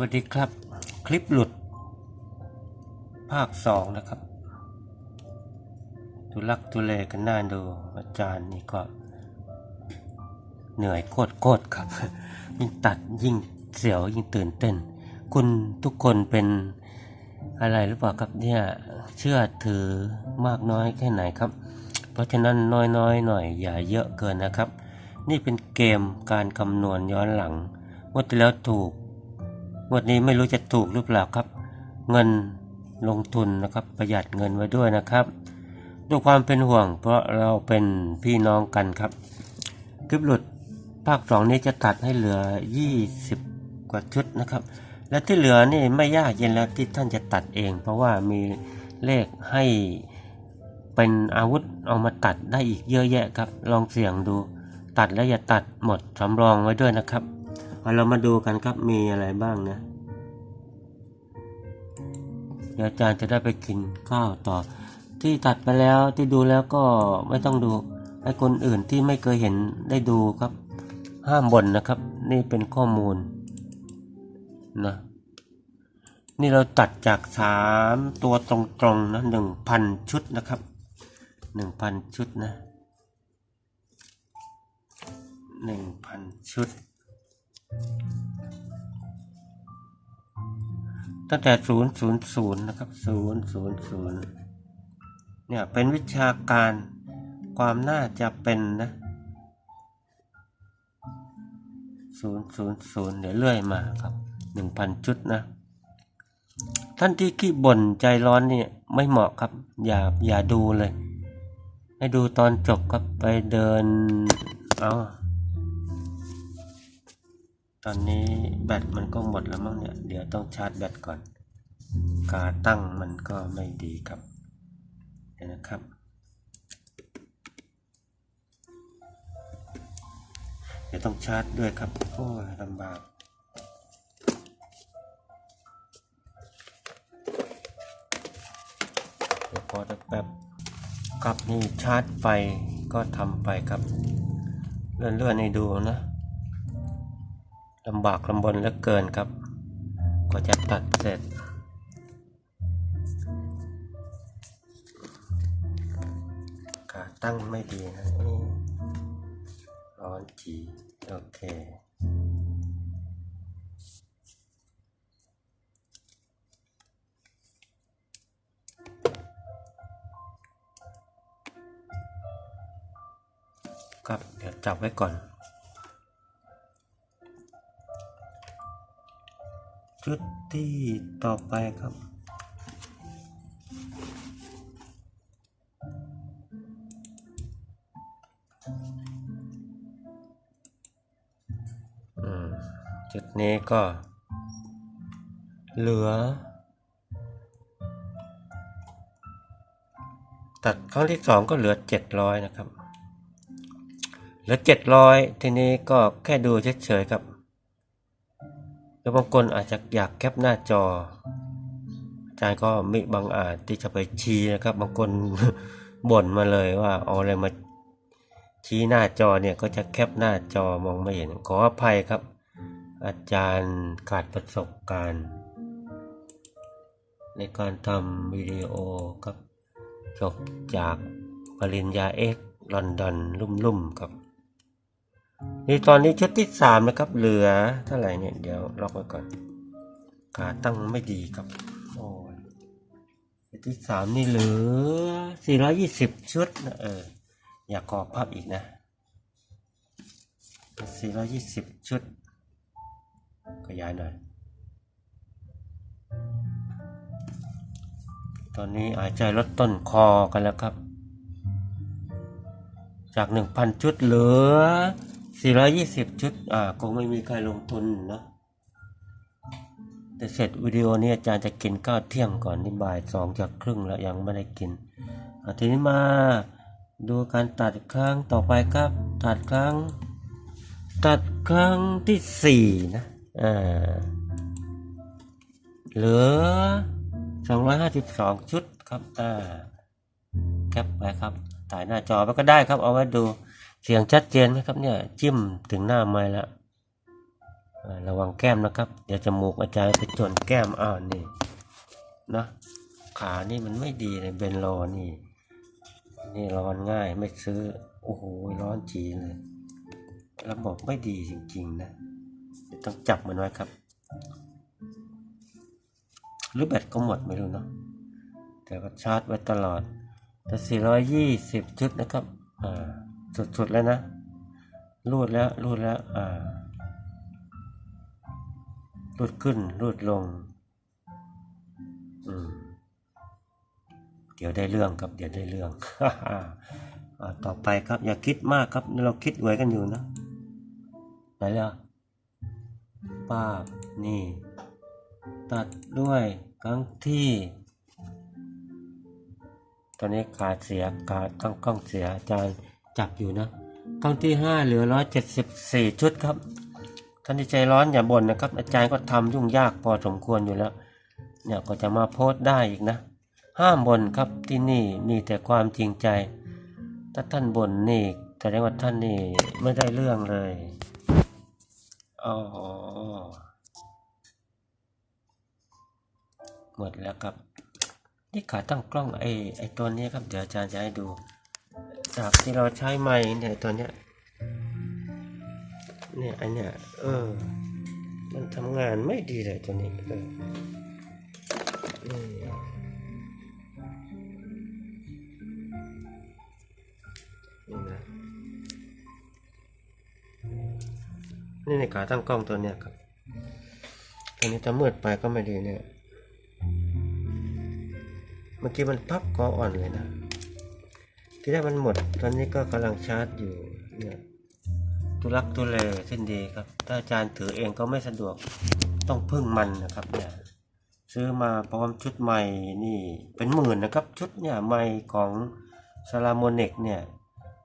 วัสดีครับ คลิปหลุด ภาคสองนะครับทุลักทุเลกันน่าดูอาจารย์นี่ก็ เหนื่อยโคตรโคตรครับ ยิ่งตัดยิ่งเสียวยิ่งตื่นเต้น คุณทุกคนเป็นอะไรหรือเปล่าครับเนี่ยเชื่อถือมากน้อยแค่ไหนครับ เพราะฉะนั้นน้อยๆหน่อยอย่าเยอะเกินนะครับ นี่เป็นเกมการคำนวณย้อนหลังงวดที่แล้วถูก วดนี้ไม่รู้จะถูกหรือเปล่าครับ เงินลงทุนนะครับประหยัดเงินไว้ด้วยนะครับด้วยความเป็นห่วง เพราะเราเป็นพี่น้องกันครับ คลิปหลุดภาคสองนี้จะตัดให้เหลือ 20 กว่าชุดนะครับ และที่เหลือนี่ไม่ยากเย็นแล้วที่ท่านจะตัดเอง เพราะว่ามีเลขให้เป็นอาวุธเอามาตัดได้อีกเยอะแยะครับ ลองเสี่ยงดู ตัดแล้วอย่าตัดหมดสำรองไว้ด้วยนะครับ เอาเรามาดูกันครับมีอะไรบ้างนะเดี๋ยวอาจารย์จะได้ไปกินข้าวต่อ ที่ตัดไปแล้วที่ดูแล้วก็ไม่ต้องดูให้คนอื่นที่ไม่เคยเห็นได้ดูครับ ห้ามบ่นนะครับ นี่เป็นข้อมูลนะนี่เราตัดจากสามตัวตรงๆนะหนึ่งพันชุดนะครับหนึ่งพันชุดนะหนึ่งพันชุด ตั้งแต่ศูนย์ศูนย์ศูนย์นะครับศูนย์ศูนย์ศูนย์เนี่ยเป็นวิชาการความน่าจะเป็นนะศูนย์ศูนย์ศูนย์เดี๋ยวเลื่อยมาครับหนึ่งพันชุดนะ ท่านที่ขี้บ่นใจร้อนเนี่ยไม่เหมาะครับ อย่าอย่าดูเลย ให้ดูตอนจบครับไปเดิน เอาตอนนี้แบตมันก็หมดแล้วมั้งเนี่ย เดี๋ยวต้องชาร์จแบตก่อน กาตั้งมันก็ไม่ดีครับเดี๋ยวนะครับ เดี๋ยวต้องชาร์จด้วยครับ โอ้ยลำบากเดี๋ยวพอจะแป๊บครับนี่ชาร์จไฟก็ทำไปครับ เลื่อนๆให้ดูนะลำบากลำบนเหลือเกินครับ ก็จะตัดเสร็จ ขาตั้งไม่ดีนะนี่ร้อนจีโอเคครับเดี๋ยวจับไว้ก่อนชุดที่ต่อไปครับ นี้ก็ เหลือ ตัดครั้งที่สองก็เหลือเจ็ดร้อยนะครับ เหลือเจ็ดร้อยทีนี้ก็แค่ดูเฉยๆครับแล้วบางคนอาจจะอยากแคปหน้าจออาจารย์ก็มิบังอาจที่จะไปชี้นะครับ บางคนบ่นมาเลยว่าเอาอะไรมาชี้หน้าจอเนี่ยก็จะแคปหน้าจอมองไม่เห็นขออภัยครับ อาจารย์ขาดประสบการณ์ ในการทำวิดีโอครับจบจากปริญญาเอกลอนดอนลุ่มๆครับนี่ตอนนี้ชุดที่สามนะครับ เหลือเท่าไหร่เนี่ยเดี๋ยวล็อกไว้ก่อนขาตั้งไม่ดีครับโอ้ยชุดที่สามนี่เหลือสี่ร้อยี่สิบชุดนะเอออยากขอภาพอีกนะสี่ร้อยี่สิบชุด ขยายหน่อย ตอนนี้อาจจลดต้นคอกันแล้วครับ จากหนึ่งพันชุดเหลือสี่ร้อยี่สิบชุด อ่า คงไม่มีใครลงทุนนะแต่เสร็จวิดีโอนี้อาจารย์จะกินข้าวเที่ยงก่อนนี่บ่ายสองจากครึ่งแล้วยังไม่ได้กินทีนี้มาดูการตัดครั้งต่อไปครับ ตัดครั้ง ตัดครั้งที่สี่นะ เหลือสองร้อยห้าสิบสองชุดครับอ่าแคปไปครับถ่ายหน้าจอไปก็ได้ครับ เอาไว้ดูเสียงชัดเจนไหมครับเนี่ยจิ้มถึงหน้าไม้ล้วอ่าระวังแก้มนะครับ เดี๋ยวจมูกอาจารย์ไปจนแก้มอ้าวนี่นะขานี่มันไม่ดีเลยเบนรอนี่ นี่ร้อนง่ายไม่ซื้อ โอ้โหร้อนจีเลยระบบไม่ดีจริง ๆ นะ ต้องจับมันไว้ครับ หรือแบตก็หมดไม่รู้เนาะแต่ก็ชาร์จไว้ตลอด แต่ 420 ชุดนะครับอ่าสุดๆแล้วนะรูดแล้วรูดแล้วอ่ารูดขึ้นรูดลงอืมเดี๋ยวได้เรื่องครับ เดี๋ยวได้เรื่องอต่อไปครับอย่าคิดมากครับ เราคิดไว้กันอยู่นะไหนล่ะ ป้าบนี่ ตัดด้วยครั้งที่ ตอนนี้ขาดเสียขาดกล้องกล้องเสียอาจารย์จับอยู่นะครั้งที่ห้าเหลือร้อยเจ็ดสิบสี่ชุดครับท่านที่ใจร้อนอย่าบ่นนะครับ อาจารย์ก็ทำยุ่งยากพอสมควรอยู่แล้วเนี่ยก็จะมาโพสต์ได้อีกนะ ห้ามบ่นครับที่นี่มีแต่ความจริงใจ ถ้าท่านบ่นนี่แสดงว่าท่านนี่ไม่ได้เรื่องเลย อ๋อ หมดแล้วครับ นี่ขาตั้งกล้องไอ้ไอ้ตัวนี้ครับ เดี๋ยวอาจารย์จะให้ดู จากที่เราใช้ไม้เนี่ยตัวเนี้ย เนี่ยไอันเนี้ยเออ มันทำงานไม่ดีเลยตัวนี้เออ นี่ในขาตั้งกล้องตัวเนี้ยครับ ตัวนี้จะมืดไปก็ไม่ดีเนี่ย เมื่อกี้มันพับกออ่อนเลยนะ ที่แรกมันหมด ตอนนี้ก็กำลังชาร์จอยู่เนี่ยตุลักตุเลเส้นดีครับ ถ้าอาจารย์ถือเองก็ไม่สะดวก ต้องพึ่งมันนะครับเนี่ย ซื้อมาพร้อมชุดใหม่นี่เป็นหมื่นนะครับ ชุดเนี่ยใหม่ของซาลาโมเนกเนี่ย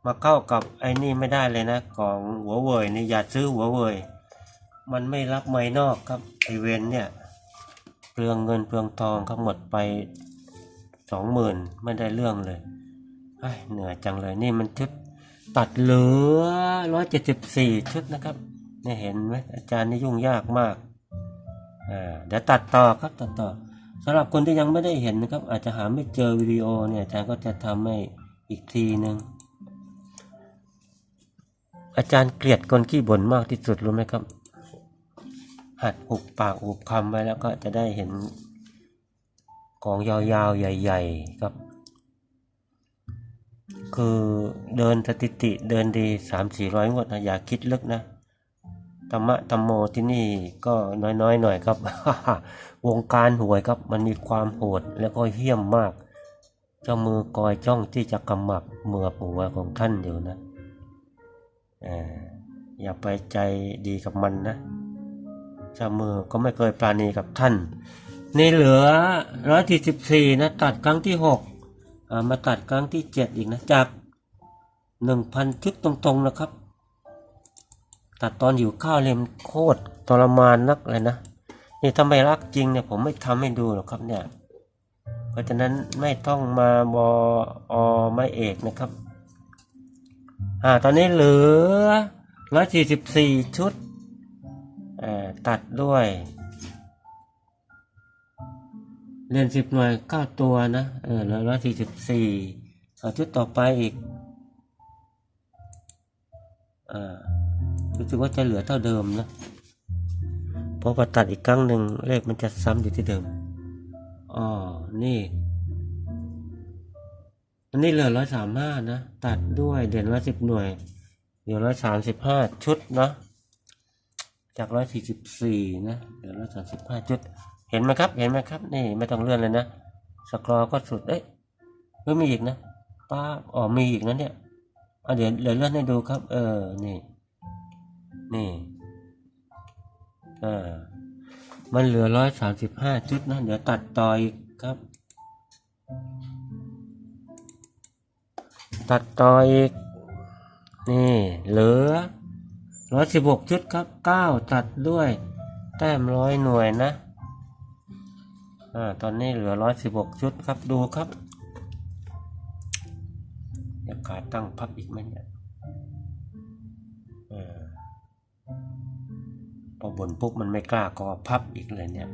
มาเข้ากับไอ้นี่ไม่ได้เลยนะ ของหัวเว่ยนี่อย่าซื้อหัวเว่ยมันไม่รับไม้นอกครับไอเวนเนี่ยเปลืองเงินเปลืองทองครับหมดไปสองหมื่นไม่ได้เรื่องเลยเฮ้ยเหนื่อยจังเลยนี่มันชุดตัดเหลือร้อยเจ็ดสิบสี่ชุดนะครับเนี่ยเห็นไหมอาจารย์นี่ยุ่งยากมากอ่าเดี๋ยวตัดต่อครับตัดต่อสำหรับคนที่ยังไม่ได้เห็นนะครับ อาจจะหาไม่เจอวิดีโอเนี่ยอาจารย์ก็จะทำให้อีกทีหนึ่ง อาจารย์เกลียดคนขี้บ่นมากที่สุดรู้ไหมครับ หัดอุบปากอุบคำไว้แล้วก็จะได้เห็นของยาวๆ ใหญ่ ๆ ครับ คือเดินสถิติเดินดีสามสี่ร้อยงวดนะอย่าคิดลึกนะธรรมะธรรมโมที่นี่ก็น้อยๆหน่อยครับ วงการหวยครับมันมีความโหดแล้วก็เหี้ยมมาก เจ้ามือกอยจ้องที่จะกำหมับเมือบหัวของท่านอยู่นะ อย่าไปใจดีกับมันนะเจ้ามือก็ไม่เคยปราณีกับท่าน นี่เหลือร้อยที่สิบสี่นะตัดครั้งที่หกมาตัดครั้งที่เจ็ดอีกนะจากหนึ่งพันชุดตรงๆนะครับ ตัดตอนอยู่ข้าวเลยมนโคตรทรมานนักเลยนะนี่ถ้าไมรักจริงเนี่ยผมไม่ทำให้ดูหรอกครับเนี่ย เพราะฉะนั้นไม่ต้องมาบออไม่เอกนะครับ อ่าตอนนี้เหลือร้อยสี่สิบสี่ชุดอ่าตัดด้วย เรียนสิบหน่วยเก้าตัวนะ เออแล้วร้อยสี่สิบสี่เอาชุดต่อไปอีกอ่ารู้สึกว่าจะเหลือเท่าเดิมนะเพราะพอตัดอีกครั้งหนึ่งเลขมันจะซ้ำอยู่ที่เดิมอ๋อนี่ อันนี้เหลือร้อยสามห้านะ ตัดด้วยเดือนร้อยสิบหน่วยเหลือร้อยสามสิบห้าชุดเนาะจากร้อยสี่สิบสี่นะเหลือร้อยสามสิบห้าชุด เห็นไหมครับ เห็นไหมครับ นี่ไม่ต้องเลื่อนเลยนะ สกรอก็สุด เอ้ยเฮ้ยมีอีกนะ ป้า อ๋อ มีอีกนะเนี่ยเอาเดี๋ยวเดี๋ยวเลื่อนให้ดูครับ เออ นี่ นี่อ่ามันเหลือร้อยสามสิบห้าชุดนะ เดี๋ยวตัดต่ออีกครับ ตัดต่ออีก นี่เหลือร้อยสิบหกชุดครับเก้าตัดด้วย แต้มร้อยหน่วยนะอ่าตอนนี้เหลือร้อยสิบหกชุดครับดูครับอยากขาตั้งพับอีกไหมเนี่ยอ่าพอบนปุ๊บมันไม่กล้าก็พับอีกเลยเนี่ย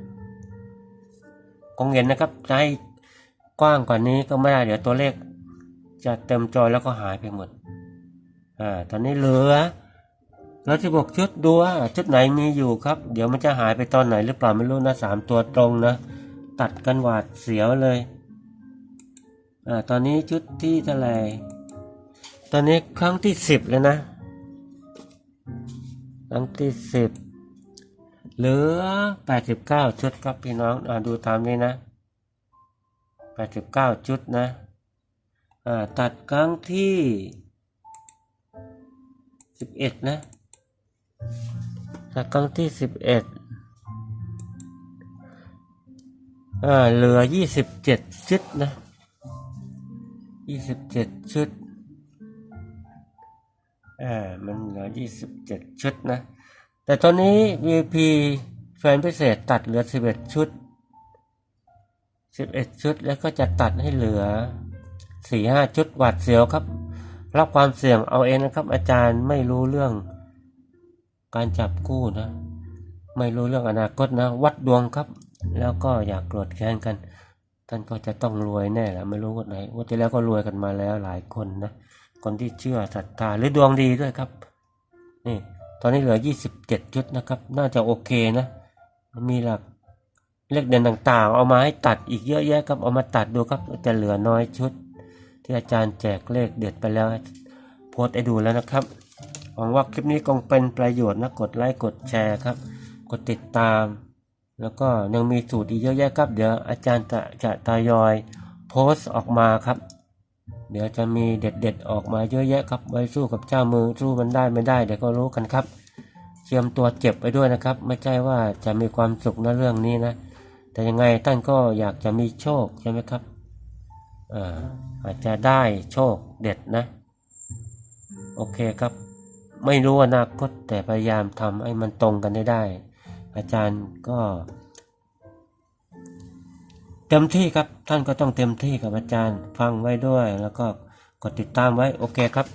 คงเห็นนะครับให้กว้างกว่านี้ก็ไม่ได้เดี๋ยวตัวเลข จะเต็มจอยแล้วก็หายไปหมด อ่า ตอนนี้เหลือแล้วที่บอกชุดดูว่าชุดไหนมีอยู่ครับ เดี๋ยวมันจะหายไปตอนไหนหรือเปล่าไม่รู้นะสามตัวตรงนะ ตัดกันหวาดเสียวเลย อ่า ตอนนี้ชุดที่เท่าไหร่ ตอนนี้ครั้งที่สิบแล้วนะ ครั้งที่สิบเหลือแปดสิบเก้าชุดครับพี่น้อง อ่าดูตามนี้นะแปดสิบเก้าชุดนะ ตัดครั้งที่สิบเอ็ดนะ ตัดครั้งที่สิบเอ็ดอ่าเหลือยี่สิบเจ็ดชุดนะยี่สิบเจ็ดชุดอ่ามันเหลือยี่สิบเจ็ดชุดนะ แต่ตอนนี้ VIP แฟนพิเศษตัดเหลือสิบเอ็ดชุดสิบเอ็ดชุดแล้วก็จะตัดให้เหลือ สี่ห้าชุดหวาดเสียวครับ รับความเสี่ยงเอาเองนะครับ อาจารย์ไม่รู้เรื่อง การจับคู่นะ ไม่รู้เรื่องอนาคตนะ วัดดวงครับ แล้วก็อยากโกรธแค้นกัน ท่านก็จะต้องรวยแน่แหละไม่รู้ว่าไหนว่าที่แล้วก็รวยกันมาแล้วหลายคนนะคนที่เชื่อศรัทธาหรือดวงดีด้วยครับนี่ตอนนี้เหลือ 27 ชุดนะครับ น่าจะโอเคนะมีหลักเลขเด่นต่างๆ เอามาให้ตัดอีกเยอะแยะครับ เอามาตัดดูครับจะเหลือน้อยชุด ที่อาจารย์แจกเลขเด็ดไปแล้วโพสต์ให้ดูแล้วนะครับหวังว่าคลิปนี้คงเป็นประโยชน์นะกดไลค์กดแชร์ครับ กดติดตาม แล้วก็ยังมีสูตรอีกเยอะแยะครับ เดี๋ยวอาจารย์จะจะทยอยโพสต์ออกมาครับ เดี๋ยวจะมีเด็ดๆออกมาเยอะแยะครับไว้สู้กับเจ้ามือสู้มันได้ไม่ได้เดี๋ยวก็รู้กันครับเตรียมตัวเจ็บไปด้วยนะครับ ไม่ใช่ว่าจะมีความสุขในะเรื่องนี้นะ แต่ยังไงท่านก็อยากจะมีโชคใช่ไหมครับ อาจจะได้โชคเด็ดนะ โอเคครับ ไม่รู้อนาคตแต่พยายามทำให้มันตรงกันได้ได้ อาจารย์ก็เต็มที่ครับท่านก็ต้องเต็มที่กับอาจารย์ฟังไว้ด้วย แล้วก็กดติดตามไว้โอเคครับ